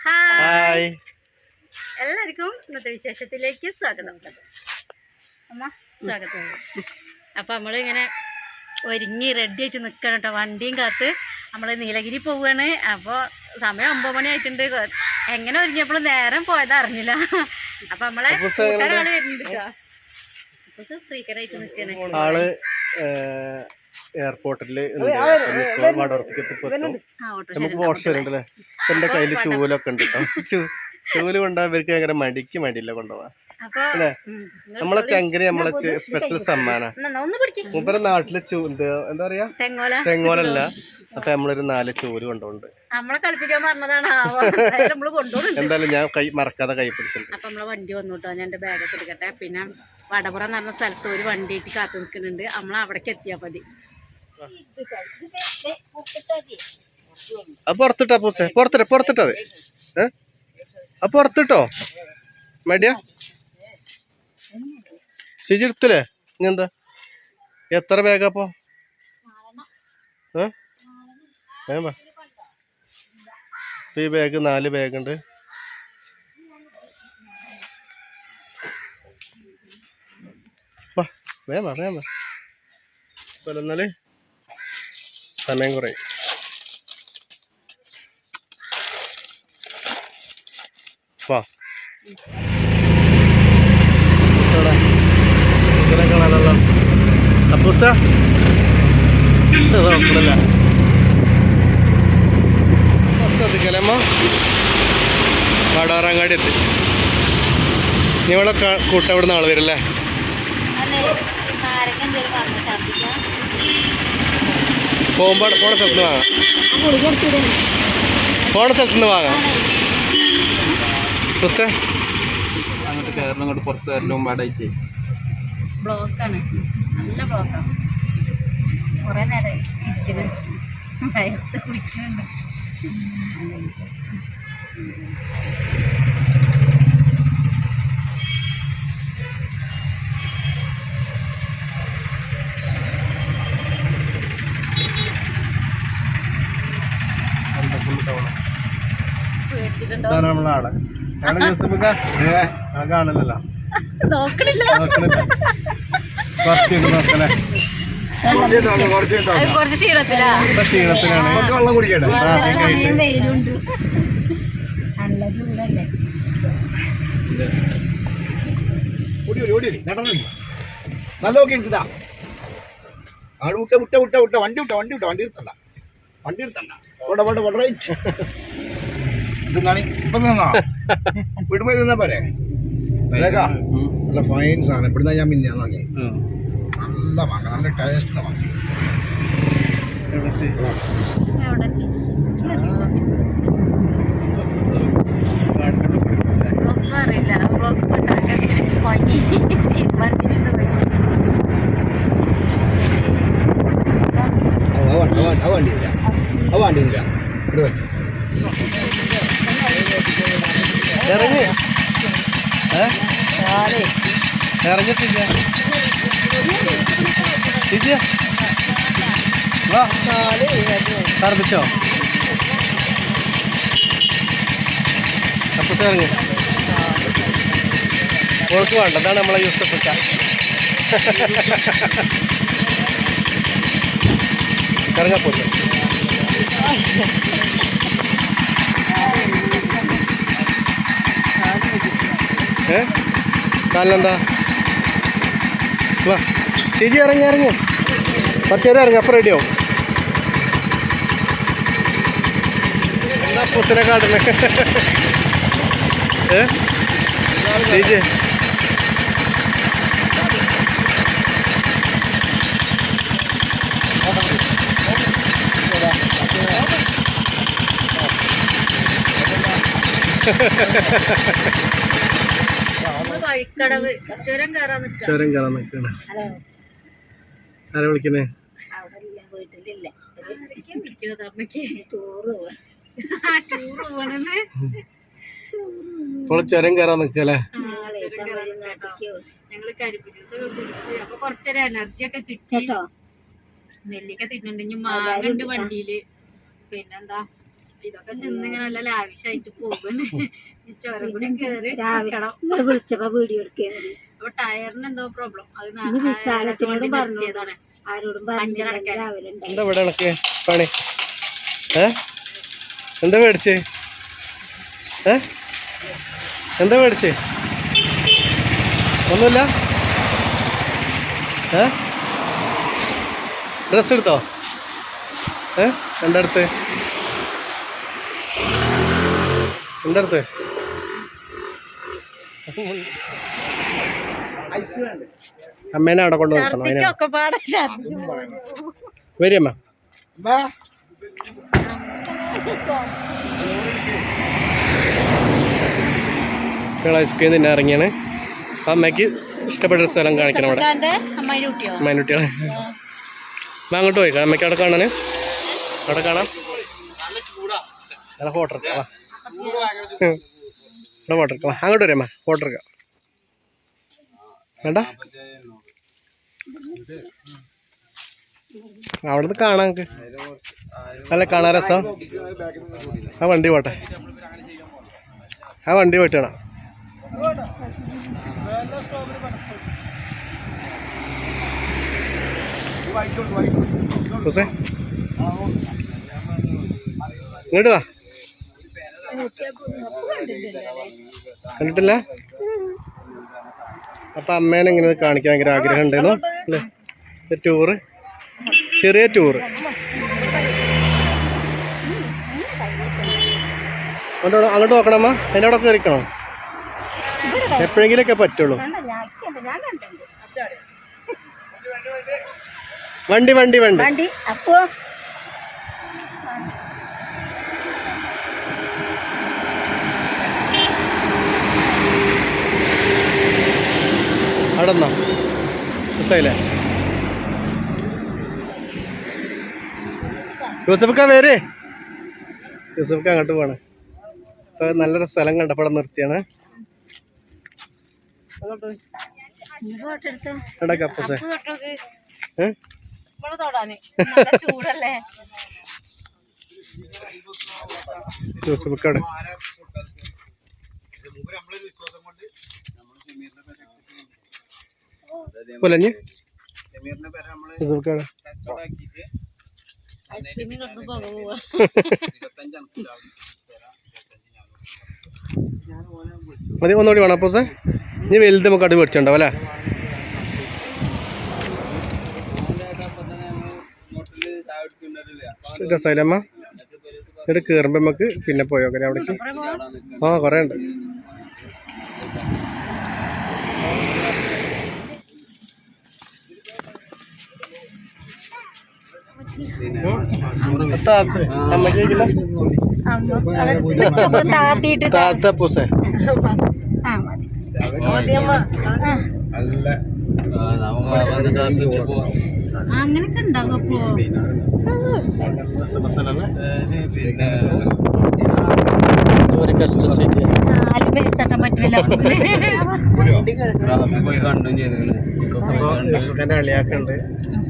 Hi എല്ലാവർക്കും ഇന്നത്തെ വിശേഷത്തിലേക്ക് സ്വാഗതം. അമ്മ സ്വാഗതം. അപ്പം നമ്മളിങ്ങനെ ഒരുങ്ങി റെഡി ആയിട്ട് നിൽക്കണം കേട്ടോ വണ്ടിയും കാത്ത് നമ്മൾ നീലഗിരി പോവുകയാണ് അപ്പോൾ സമയം ഒമ്പത് മണി ആയിട്ടുണ്ട്. എങ്ങനെ ഒരുങ്ങിയപ്പോഴും നേരം പോയത് അറിഞ്ഞില്ല. അപ്പം നമ്മളെ? കൂട്ടുകാരാണ് വരുന്നുണ്ട് കേട്ടോ ആയിട്ട് സ്പീക്കറായിട്ട് നിൽക്കുകയാണ് ആൾ എയർപോർട്ടിൽ മടവർത്തിക്ക് നമുക്ക് വരുന്നുണ്ടല്ലേ എന്റെ കയ്യിൽ ചൂലൊക്കെ ഉണ്ട് കേട്ടോ ചൂൽ കൊണ്ടുപോകാൻ ഇവർക്ക് ഭയങ്കര മടിക്ക് മടിയില്ല കൊണ്ടുപോവാൻ അപ്പോൾ അല്ലേ നമ്മളെ ചങ്കരി നമ്മളെ സ്പെഷ്യൽ സമ്മാനാണ് മൂപ്പരെ നാട്ടിലെ എന്ത് പറയാ തെങ്ങോല തെങ്ങോലല്ല അപ്പൊ നമ്മളൊരു നാല് ചൂൽ കൊണ്ടുപോണ്ട് നമ്മളെ കളിപ്പിക്കാൻ പറഞ്ഞതാണ് എന്തായാലും ഞാൻ കൈ മറക്കാതെ കൈ പിടിച്ചിട്ടുണ്ട് അപ്പം നമ്മളെ വണ്ടി വന്നു കേട്ടോ ഞാൻ എന്റെ ബാഗൊക്കെ എടുക്കട്ടെ പിന്നെ വടപുറം എന്ന് പറഞ്ഞ സ്ഥലത്ത് ഒരു വണ്ടിയായിട്ട് കാത്തു നിൽക്കുന്നുണ്ട് നമ്മൾ അവിടേക്ക് എത്തിയാൽ മതി പുറത്തിട്ടാ പൂസേ? പുറത്തിട്ട് പുറത്തിട്ടത് ഏ? അത് പുറത്തിട്ടോ? മടിയാ? ചേച്ചി ഇങ്ങെന്താ എത്ര ബാഗ് ഏ? വാ. ഈ ബാഗ് നാല് ബാഗ് ഉണ്ട്. വേമ വാ വേഗം വാ. എന്നാൽ സമയം കുറയും. അപ്പൂസിനെ കാണാനല്ലോ. അപ്പൂസ നോക്കണില്ല ശ്രദ്ധിക്കലമ്മ കാടാറങ്ങാടി എത്തി. നീ ഇവിടെ കൂട്ട ഇവിടെ നാളെ വരില്ലേ? പോകുമ്പോ പോണ സ്ഥലത്ത് വാങ്ങാം. പോണ സ്ഥലത്ത് നിന്ന് വാങ്ങാം. അപ്പൂസേ അങ്ങോട്ട് കയറണം അങ്ങോട്ട് പുറത്ത് കയറലും പാടായിട്ട് ബ്ലോക്കാണ്. നല്ല ബ്ലോക്കാണ് കുറേ നേരം ഇരിക്കുന്നത് വയത്ത് കുടിക്കുന്നുണ്ട് പേടിച്ചിട്ടുണ്ടോ കാണലല്ലോ നോക്കണില്ല. നോക്കണില്ല. കുറച്ച് നോക്കലേ അത് കുറച്ച് ക്ഷീണത്തിലാ. ഇപ്പൊ ക്ഷീണത്തിലാണ്. വെള്ളം കുടിക്കട്ടെ. ട്രാഫിക് ആയിട്ട് വെയിലുണ്ട്. നല്ല ചൂടല്ലേ? നല്ല നോക്കി ഇട്ടാ ആട് വിട്ട വിട്ട വിട്ട വിട്ട. വണ്ടി വിട്ട വണ്ടി വിട്ട വണ്ടി എടുത്തണ്ട വണ്ടി എടുത്തണ്ട ഇവിടെ ഇവിടെ ഇവിടെ ഇതെന്താണ്? ഇപ്പൊ നിന്നാ വീട്ടിൽ പോയി നിന്നാ പോരെ? അല്ലേക്കാ നല്ല ഫൈൻ സാധനം. ഇവിടുന്ന് ഞാൻ വാങ്ങി. നല്ല വാങ്ങ. നല്ല ടേസ്റ്റ് വാങ്ങി എവിടെ ഒന്നും അറിയില്ല ബ്ലോക്ക് ഉണ്ടാക്കാൻ കൊഞ്ഞി വണ്ടിയിട്ട് പോയി ആ വണ്ടി ആ വണ്ടി ഇല്ല ആ വണ്ടി ഇല്ല ഇവിടെ വെച്ചു ഇറങ്ങി ഏ ഇറങ്ങിട്ടില്ല ചേച്ചി വാ ഛർദിച്ചോ അപ്പൊ ഇറങ്ങി ഓൾക്ക് വേണ്ട. അതാണ് നമ്മളെ യൂസഫ് ഇറങ്ങാപ്പോത്ത് ഏ? കാലിനെന്താ? വാ. ശരി ഇറങ്ങി ഇറങ്ങി. കുറച്ച് നേരം ഇറങ്ങി. അപ്പം റെഡിയാവും. എന്താ പുസിനെ കാട്ടുന്നത് ഏ? ചേച്ചി നമ്മൾ വഴിക്കടവ് ചുരം കയറാൻ നിൽക്കണേ ആരെ വിളിക്കണേ? വീട്ടിലില്ല. വിളിക്കുന്നത് ഇപ്പോൾ ചുരം കയറാൻ നിക്കല്ലേ? ഞങ്ങൾ കരിമ്പ് ജ്യൂസ് ഒക്കെ കുടിച്ച്. അപ്പൊ കുറച്ചൊരു എനർജി ഒക്കെ കിട്ടി. നെല്ലിക്ക തിന്നുണ്ടെങ്കിൽ മാങ്ങണ്ട് വണ്ടിയിൽ. പിന്നെന്താ? ഇതൊക്കെ നിന്നിങ്ങനെ നല്ല ലാവിഷായിട്ട് പോകുന്നു. ചുരം കൂടി വിളിച്ചപ്പോ വീഡിയോ എടുക്കുന്നത് അപ്പൊ ടയറിന് എന്തോ പ്രോബ്ലം അത് വിശാലത്തിനോടും പറഞ്ഞു. ആരോടും അടയ്ക്കാൻ. രാവിലെ എന്താ ഇവിടെ പണി? എന്താ മേടിച്ചേ? ഏ? എന്താ മേടിച്ചേ? ഒന്നുമില്ല? ഏ? ഡ്രസ് എടുത്തോ? ഏ? എന്താ അടുത്ത് എന്താ അടുത്ത് അമ്മേനെ അവിടെ കൊണ്ട് നിർത്തണം അതിനാ. വരിയമ്മ ഞങ്ങൾ ഐസ്ക്രീം തന്നെ ഇറങ്ങിയാണ്. അപ്പം അമ്മയ്ക്ക് ഇഷ്ടപ്പെട്ട സ്ഥലം കാണിക്കണം അവിടെ. ഇതാന്റെ അമ്മായിന്റെ കുട്ടിയോ മൈനുട്ടികളെ അമ്മ അങ്ങോട്ട് പോയി അമ്മയ്ക്ക് അവിടെ കാണാൻ അവിടെ കാണാം. അവിടെ ഫോട്ടോ എടുക്കാം. ഇവിടെ ഫോട്ടോ എടുക്കാം അങ്ങോട്ട് വരാം അമ്മ. ഫോട്ടോ എടുക്കാം വേണ്ട? അവിടെ കാണാൻ കാണാം നമുക്ക്. അല്ല കാണാൻ രസം. ആ വണ്ടി പോട്ടെ. ആ വണ്ടി പോയിട്ടാണ് ഇങ്ങോട്ട് വാ. കണ്ടിട്ടില്ല? അപ്പൊ അമ്മേനെ ഇങ്ങനെ കാണിക്കാൻ ഭയങ്കര ആഗ്രഹം ഉണ്ടായിരുന്നു അല്ലേ? ടൂറ് ചെറിയ ടൂറ് അങ്ങോട്ട് അങ്ങോട്ട് നോക്കണമ്മ. അതിന്റെ അവിടെ കയറിക്കണോ. എപ്പോഴെങ്കിലൊക്കെ പറ്റുള്ളൂ. വണ്ടി വണ്ടി വണ്ടി. അപ്പോ? അവിടെ നിന്നോ മനസ്സിലായില്ലേ? യൂസഫക്ക പേര് യൂസഫക്ക അങ്ങോട്ട് പോവാണ്. ഇപ്പൊ നല്ലൊരു സ്ഥലം കണ്ടപ്പോൾ നിർത്തിയാണ്. എടാ പുലഞ്ഞ് യൂസഫക്ക അവിടെ ഐസ്ക്രീമിൽ കൊണ്ട് പോക പോവാ മതി ഒന്നുകൂടി വേണം അപ്പൂസേ. ഇനി വലുത് നമുക്ക് അടി മേടിച്ചിട്ടുണ്ടാവും അല്ലേ? രസമായില്ലമ്മ എന്നിട്ട് കയറുമ്പോൾ നമുക്ക് പിന്നെ പോയോക്കെ അവിടേക്ക്? ആ കുറേ ഉണ്ട്. നല്ല അങ്ങനൊക്കെ ഉണ്ടാകും അപ്പോ ഒരു കഷ്ടം നാല് പേര് തട്ടാൻ പറ്റില്ല അപ്പോൾ യൂസുഫിന്റെ അളിയാക്കുണ്ട്.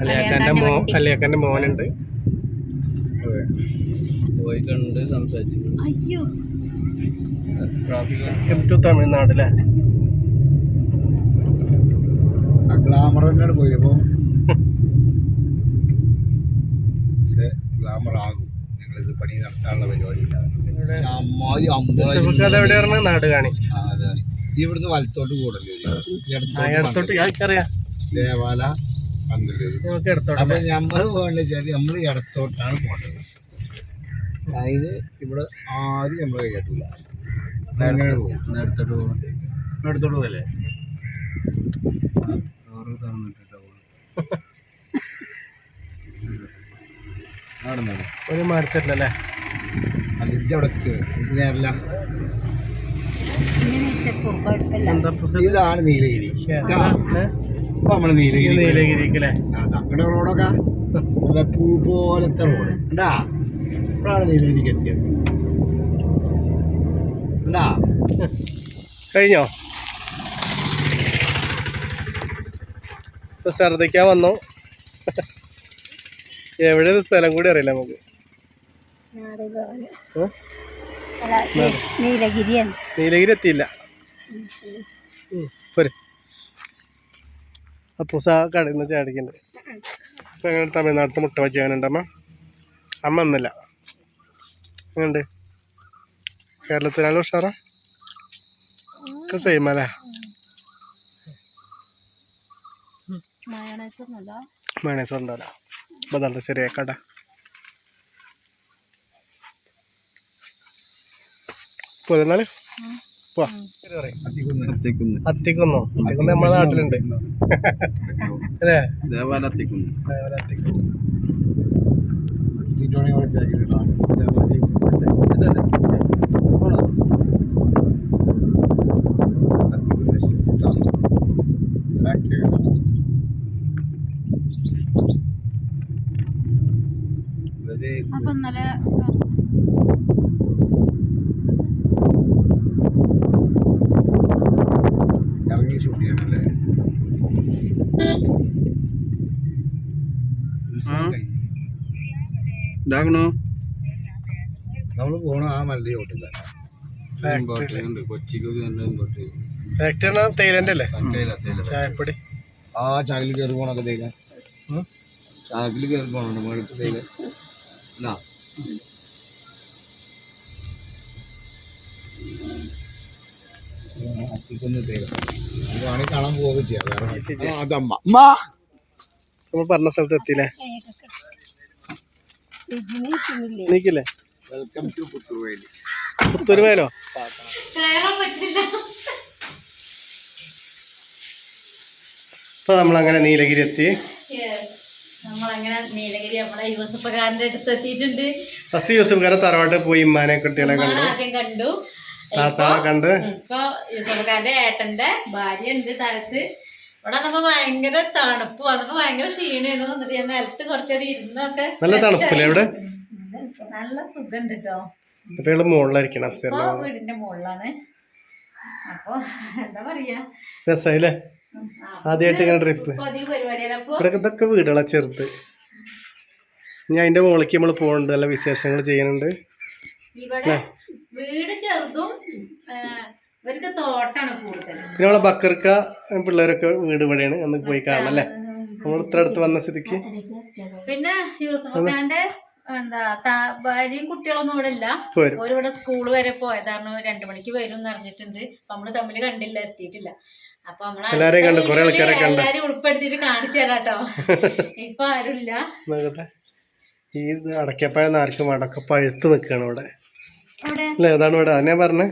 അളിയാക്കാന്റെ മോ അളിയാക്കാന്റെ മോനുണ്ട്. പോയി കണ്ട് സംസാരിച്ചു അയ്യോ. ട്രാഫിക് വെൽക്കം ടു തമിഴ്നാടല്ലേ ഗ്ലാമർ തന്നെയാണ് പോയപ്പോ പക്ഷെ ഗ്ലാമർ ആകും. ഞങ്ങളിത് പണി നടത്താനുള്ള പരിപാടിയില്ല. അമ്മാതിരി എവിടെ നാട് കാണി ഇവിടുന്ന് വലത്തോട്ട് കൂടല്ലേ ആ ഇടത്തോട്ട് അറിയാം ദേവാല ഇടത്തോട്ട് അപ്പൊ നമ്മൾ പോകേണ്ട വെച്ചാൽ നമ്മൾ ഇടത്തോട്ടാണ് പോകേണ്ടത്. അതിന് ഇവിടെ ആരും നമ്മളെ കഴിയട്ടില്ല അങ്ങനെ പോകും പോകും ഇടത്തോട്ട് പോകല്ലേ ഒരു അവിടെ നേരല്ല. പുസ്തകം ഇതാണ് നീലഗിരി. ഇപ്പൊ നമ്മൾ നീലഗിരി നീലഗിരിക്കല്ലേ നമ്മുടെ റോഡൊക്കെ നല്ല പൂ പോലത്തെ റോഡ്. ഉണ്ടാ ഇപ്പോഴാണ് നീലഗിരിക്ക് എത്തിയത്. ഉണ്ടാ കഴിഞ്ഞോ? ഇപ്പൊ ഛർദിക്കാൻ വന്നു. എവിടെ ഒരു സ്ഥലം കൂടി അറിയില്ല നമുക്ക്. നീലഗിരി എത്തിയില്ല. പോരെ. അപ്പൂസ കടയിൽ നിന്ന് ചാടിക്കുന്നുണ്ട് അപ്പം എങ്ങനെ തമിഴ്നാട്ടിൽ മുട്ട വെച്ച് അങ്ങനെ ഉണ്ടമ്മ അമ്മ ഒന്നല്ല എങ്ങനെയുണ്ട്? കേരളത്തിലാണ് ഉഷാറാ? ഒക്കെ സെയിം അല്ലേ? മയണൈസ് ഉണ്ടാവില്ല അപ്പോൾ അതാണ് ചെറിയ കട. പോരെന്നാൽ പോവാ അത്തിക്കുന്നു. അത്തിക്കുന്നോ. അത്തിക്കുന്ന. നമ്മുടെ നാട്ടിലുണ്ട്. അല്ലേ? ദേവാല അത്തിക്കുന്നു ഇതാക്കണോ നമ്മൾ പോണു ആ മല്ലി ഫാക്ടറി തേയിലന്റെ അല്ലേ? ചായപ്പൊടി. ആ ചാക്കിൽ കയറി പോണൊക്കെ തേയില. ചാക്കിൽ കയറി പോണുണ്ട് മേളത്ത് തേയില. അല്ല കാണാൻ പോവുകയും ചെയ്യാം. അതമ്മ. നമ്മൾ പറഞ്ഞ സ്ഥലത്ത് എത്തിയില്ലേ? നീക്കില്ലേ വെൽക്കം ടു പുത്തൂർവേലി പുത്തൂർവേലോ ഇപ്പൊ നമ്മളങ്ങനെ നീലഗിരി എത്തി നമ്മളങ്ങനെ നീലഗിരി നമ്മളെ അടുത്ത് എത്തിയിട്ടുണ്ട്. ഫസ്റ്റ് യൂസഫ്കാരെ തറവാട്ട് പോയി ഇമ്മാനെ കുട്ടികളെ കണ്ടു. ആദ്യം കണ്ടു. താത്താളെ കണ്ട്. ഇപ്പൊ ഏട്ടന്റെ ഭാര്യ ഉണ്ട് തലത്ത്. ഇവിടെ നമ്മ ഭയങ്കര തണുപ്പ് വന്നപ്പോ ഭയങ്കര ക്ഷീണമായിരുന്നു എന്നിട്ട് ഞാൻ നിലത്ത് കുറച്ചേരം ഇരുന്നൊക്കെ നല്ല തണുപ്പില്ലേ ഇവിടെ നല്ല സുഖമുണ്ട് കേട്ടോ മുകളിലായിരിക്കണം അഫ്സറിന്റെ വീടിന്റെ മുകളിലാണ് അപ്പൊ എന്താ പറയാ? ആദ്യമായിട്ട് ഇങ്ങനെ ട്രിപ്പ് ഇവിടെ ഇതൊക്കെ വീടുകളാ ചെറുത്. ഇനി അതിന്റെ മുകളിലേക്ക് നമ്മൾ പോകുന്നുണ്ട് നല്ല വിശേഷങ്ങൾ ചെയ്യുന്നുണ്ട്. വീട് ചെറുതും ഇവർക്ക് തോട്ടാണ് കൂടുതൽ. പിന്നെ നമ്മളെ ബക്കർക്ക പിള്ളേരൊക്കെ വീട് ഇവിടെയാണ്. അന്ന് പോയി കാണാം അല്ലേ? നമ്മൾ ഇത്ര അടുത്ത് വന്ന സ്ഥിതിക്ക്. പിന്നെ യൂസഫ് ഖാന്റെ എന്താ ഭാര്യയും കുട്ടികളൊന്നും ഇവിടെ ഇല്ല. ഓരിവിടെ സ്കൂൾ വരെ പോയതാണ് രണ്ടു മണിക്ക് വരും എന്ന് അറിഞ്ഞിട്ടുണ്ട്. അപ്പൊ നമ്മൾ തമ്മിൽ കണ്ടില്ല എത്തിയിട്ടില്ല. അപ്പൊ നമ്മൾ എല്ലാരെയും കണ്ടു, കുറേ ആൾക്കാരെ വീഡിയോയിൽ കണ്ടു. എല്ലാരെയും കാണിച്ചു തരാട്ടോ ഇപ്പൊ ആരുമില്ല. ഈ അടക്കപ്പായ നാർക്കും അടക്ക പഴുത്ത് നിൽക്കുകയാണ് ഇവിടെ. അല്ലേ? അതാണ് ഇവിടെ. അതന്നെ പറഞ്ഞേ.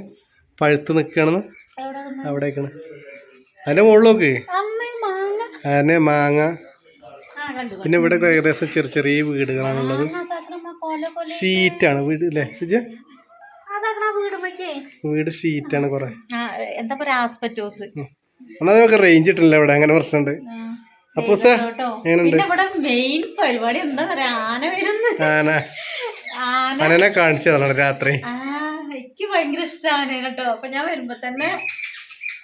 പഴുത്ത് നിന്ന്? അവിടേക്കാണ്. അതിന്റെ മുകളിലോക്ക് അതിനെ മാങ്ങ. പിന്നെ ഇവിടെ ഏകദേശം ചെറിയ ചെറിയ വീടുകളാണുള്ളത്. സീറ്റാണ് ഷീറ്റാണ് വീട് അല്ലേ വിജയ? വീട് ഷീറ്റാണ് കുറെ. എന്താ എന്നാൽ നമുക്ക് റേഞ്ച് കിട്ടില്ല ഇവിടെ അങ്ങനെ പ്രശ്നമുണ്ട്. അപ്പൊ എങ്ങനെയുണ്ട്? ആന ആനെ. കാണിച്ചതാണ് രാത്രി. എനിക്ക് ഭയങ്കര ഇഷ്ടമാണ് കേട്ടോ. അപ്പൊ ഞാൻ വരുമ്പോ തന്നെ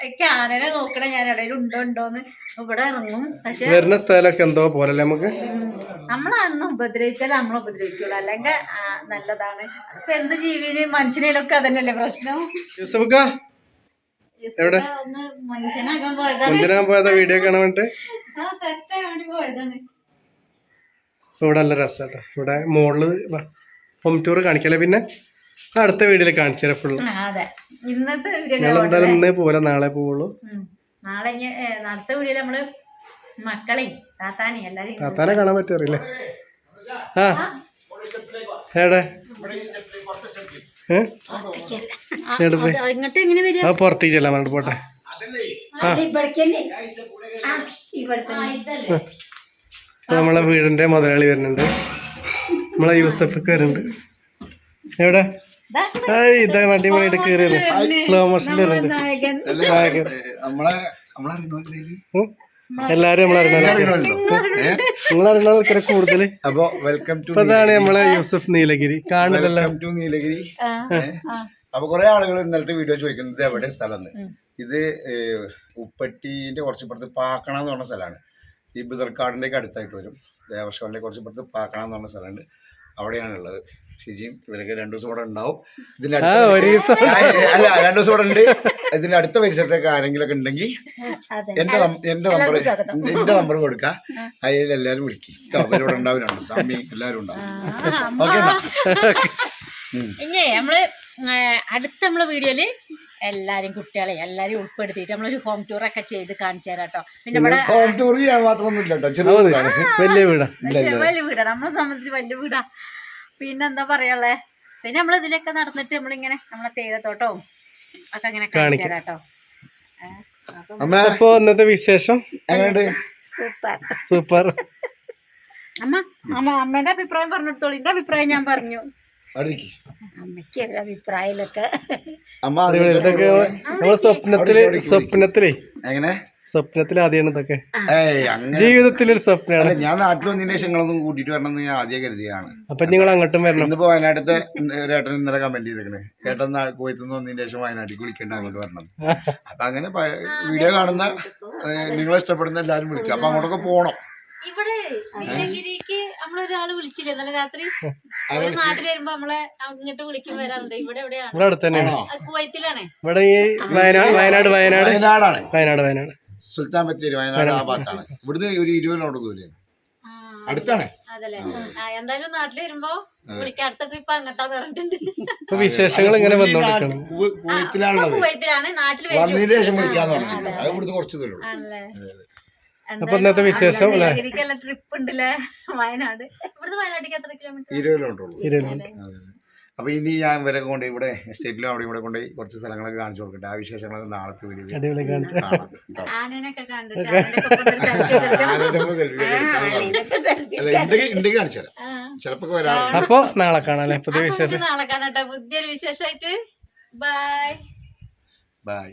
എനിക്ക് ആനനെ നോക്കണേ ഞാൻ ഇടയിൽ ഉണ്ടോ ഉണ്ടോന്ന് ഇവിടെ ഇറങ്ങും. പക്ഷെ വരുന്ന സ്ഥലമൊക്കെ എന്തോ പോലല്ലേ നമുക്ക്? നമ്മളാണെന്ന് ഉപദ്രവിച്ചാൽ നമ്മൾ ഉപദ്രവിക്കുള്ളൂ. അല്ലെങ്കിൽ നല്ലതാണ്. അപ്പൊ എന്ത് ജീവിയിലും മനുഷ്യനൊക്കെ അതന്നെയല്ലേ പ്രശ്നം? എവിടെ? പോയതാ വീഡിയോ കാണാൻ വേണ്ടി ഇവിടെ നല്ല രസാട്ടോ. ഇവിടെ മുകളിൽ ഹോം ടൂർ കാണിക്കല്ലേ പിന്നെ? അടുത്ത വീഡിയോയിൽ കാണിച്ചു തരാം ഫുള്ള് അതെ. ഇന്നത്തെ വീഡിയോ എന്തായാലും ഇന്നേ പോലെ നാളെ പോവുള്ളൂ. നാളെ അടുത്ത വീഡിയോയിൽ നമ്മൾ മക്കളെയും താത്താനെയും എല്ലാരും താത്താനെ കാണാൻ ആ. എവിടെ? ആ പുറത്തേക്ക് ചെല്ലാൻ പറഞ്ഞിട്ട് പോട്ടെ. നമ്മളെ വീടിന്റെ മുതലാളി വരുന്നുണ്ട്. നമ്മളെ യൂസഫൊക്കെ വരുന്നുണ്ട്. എവിടെ? ഇതാണ് അടിപൊളിയായിട്ട് കയറിയത്. സ്ലോ മോഷനിൽ നായകൻ. നായകൻ. നമ്മളെ. എല്ലാരും നമ്മളറിയണല്ലോ കൂടുതൽ അപ്പൊ വെൽക്കം ടു അതാണ് നമ്മളെ യൂസഫ് നീലഗിരി. കാണില്ലല്ലോ വെൽക്കം ടു നീലഗിരി. അപ്പൊ കുറെ ആളുകൾ ഇന്നലത്തെ വീഡിയോ ചോദിക്കുന്നത് എവിടെ സ്ഥലം ഇത് ഉപ്പട്ടീന്റെ ഉപ്പട്ടിന്റെ കുറച്ചിപ്പുറത്ത് പാക്കണ എന്ന് പറഞ്ഞ സ്ഥലമാണ് ഈ ബിദർക്കാടിന്റെ ഒക്കെ അടുത്തായിട്ട് വരും. ദേവസ്വന്റെ കുറച്ചിപ്പുറത്ത് പാക്കണ എന്ന് പറഞ്ഞ സ്ഥലമുണ്ട്. അവിടെയാണ് ഉള്ളത് ഷിജിയും ഇവരൊക്കെ രണ്ടു ദിവസം കൂടെ ഉണ്ടാവും. ഇതിന്റെ അടുത്ത ഒരു അല്ല രണ്ടു ദിവസം കൂടെ ഉണ്ട്. ഇതിന്റെ അടുത്ത പരിസരത്തൊക്കെ ആരെങ്കിലും ഒക്കെ ഉണ്ടെങ്കിൽ അതെ. എന്റെ നമ്പർ എന്റെ നമ്പർ കൊടുക്ക. അതിൽ എല്ലാരും വിളിക്കും. അവരോട് ഉണ്ടാവും രണ്ടു ദിവസം. അമ്മയും എല്ലാവരും ഉണ്ടാവും. ഓക്കെ ഇനി നമ്മൾ അടുത്ത നമ്മളെ വീഡിയോയിൽ എല്ലാരും കുട്ടികളെ എല്ലാരും ഉൾപ്പെടുത്തിയിട്ട് നമ്മളൊരു ഹോം ടൂർ ഒക്കെ ചെയ്ത് കാണിച്ചു തരാം കേട്ടോ. പിന്നെ ഇവിടെ ഹോം ടൂർ ചെയ്യാൻ മാത്രമൊന്നും ഇല്ല കേട്ടോ. ചെറിയ വീടാണ്. വലിയ വീടാ. വലിയ വീടാണ്. നമ്മളെ സംബന്ധിച്ച് വലിയ വീടാ. പിന്നെ എന്താ പറയാളേ പിന്നെ നമ്മൾ ഇതിലൊക്കെ നടന്നിട്ട് നമ്മളിങ്ങനെ നമ്മളെ തേയിലത്തോട്ടവും ഒക്കെ ഇങ്ങനെ കാണിച്ചു കേട്ടോ അമ്മ അപ്പൊ ഇന്നത്തെ വിശേഷം സൂപ്പർ. സൂപ്പർ. അമ്മ അമ്മ അമ്മേന്റെ അഭിപ്രായം പറഞ്ഞിടത്തോളൂ എന്റെ അഭിപ്രായം ഞാൻ പറഞ്ഞു. അമ്മയ്ക്ക് ഒരു അഭിപ്രായത്തിലൊക്കെ അമ്മ. സ്വപ്നത്തിൽ സ്വപ്നത്തിലേ. എങ്ങനെ? സ്വപ്നത്തിൽ ആദ്യമാണ് ഇതൊക്കെ ജീവിതത്തിൽ ഒരു ജീവിതത്തിലൊരു സ്വപ്നമാണ് ഞാൻ നാട്ടിൽ വന്നതിന് ശേഷം കൂട്ടിട്ട് വരണം വരണമെന്ന് ഞാൻ ആദ്യം കരുതിയാണ്. അപ്പൊ നിങ്ങൾ അങ്ങോട്ടും വരണം. ഇന്നിപ്പോ വയനാട്ടിലത്തെ ഒരു ഏട്ടൻ ഇന്നലെ കമന്റ് ചെയ്തേക്കണേ. ഏട്ടൻ കോയത്തുനിന്ന് വന്നതിന് ശേഷം വയനാട്ടിൽ വിളിക്കേണ്ട അങ്ങോട്ട് വരണം. അപ്പൊ അങ്ങനെ വീഡിയോ കാണുന്ന നിങ്ങൾ നിങ്ങളെ ഇഷ്ടപ്പെടുന്ന എല്ലാരും വിളിക്കും. അപ്പൊ അങ്ങോട്ടൊക്കെ പോണം. ഇവിടെ നീലഗിരിക്ക് നമ്മളൊരാൾ വിളിച്ചില്ലേ. ഇന്നലെ രാത്രി ഒരു നാട്ടിൽ വരുമ്പോ നമ്മളെ അങ്ങോട്ട് വിളിക്കും വരാറുണ്ട്. ഇവിടെ എവിടെയാണ്? ഇവിടെ അടുത്ത് തന്നെയാണ്. ആണോ കുവൈത്തിലാണ്. ഇവിടെ ഈ വയനാട് വയനാട് വയനാട്. വയനാടാണ്. വയനാട് വയനാട്. സുൽത്താൻ ബത്തേരി വയനാട് ആ ഭാഗത്താണ്. ഇവിടുന്ന് ഒരു ഇരുപത് കിലോമീറ്റർ ദൂരെ അടുത്താണ്. അതല്ലേ. എന്തായാലും നാട്ടിൽ വരുമ്പോ അടുത്ത ട്രിപ്പ് അങ്ങോട്ടാന്ന് പറഞ്ഞിട്ടുണ്ട്. ഇപ്പൊ വിശേഷങ്ങൾ ഇങ്ങനെ കുവൈത്തിലാണുള്ളത്. കുവൈത്തിലാണ്. നാട്ടിൽ വരും വന്നതിന് ശേഷം വിളിക്കാന്ന് പറഞ്ഞു അത്. ഇവിടുന്ന് കുറച്ച് ദൂരം അപ്പൊ ഇന്നത്തെ വിശേഷം ട്രിപ്പ് ഉണ്ടല്ലേ? വയനാട്. ഇവിടുന്ന് വയനാട്ടിലേക്ക് എത്ര കിലോമീറ്റർ ഇരുപത് കിലോമീറ്റർ ഇരുപത്. അപ്പൊ ഇനി ഞാൻ വരെ കൊണ്ട് ഇവിടെ എസ്റ്റേറ്റിലും അവിടെ ഇവിടെ കൊണ്ട് കുറച്ച് സ്ഥലങ്ങളൊക്കെ കാണിച്ചു കൊടുക്കട്ടെ. ആ വിശേഷങ്ങളൊക്കെ നാളത്തെ വരും ഉണ്ടെങ്കിൽ കാണിച്ചു. തരാം. ചിലപ്പോ വരാറുണ്ട്. അപ്പൊ നാളെ കാണാം അല്ലെ? പുതിയ അപ്പൊ വിശേഷം. നാളെ കാണട്ടെ പുതിയൊരു വിശേഷമായിട്ട് ബൈ ബൈ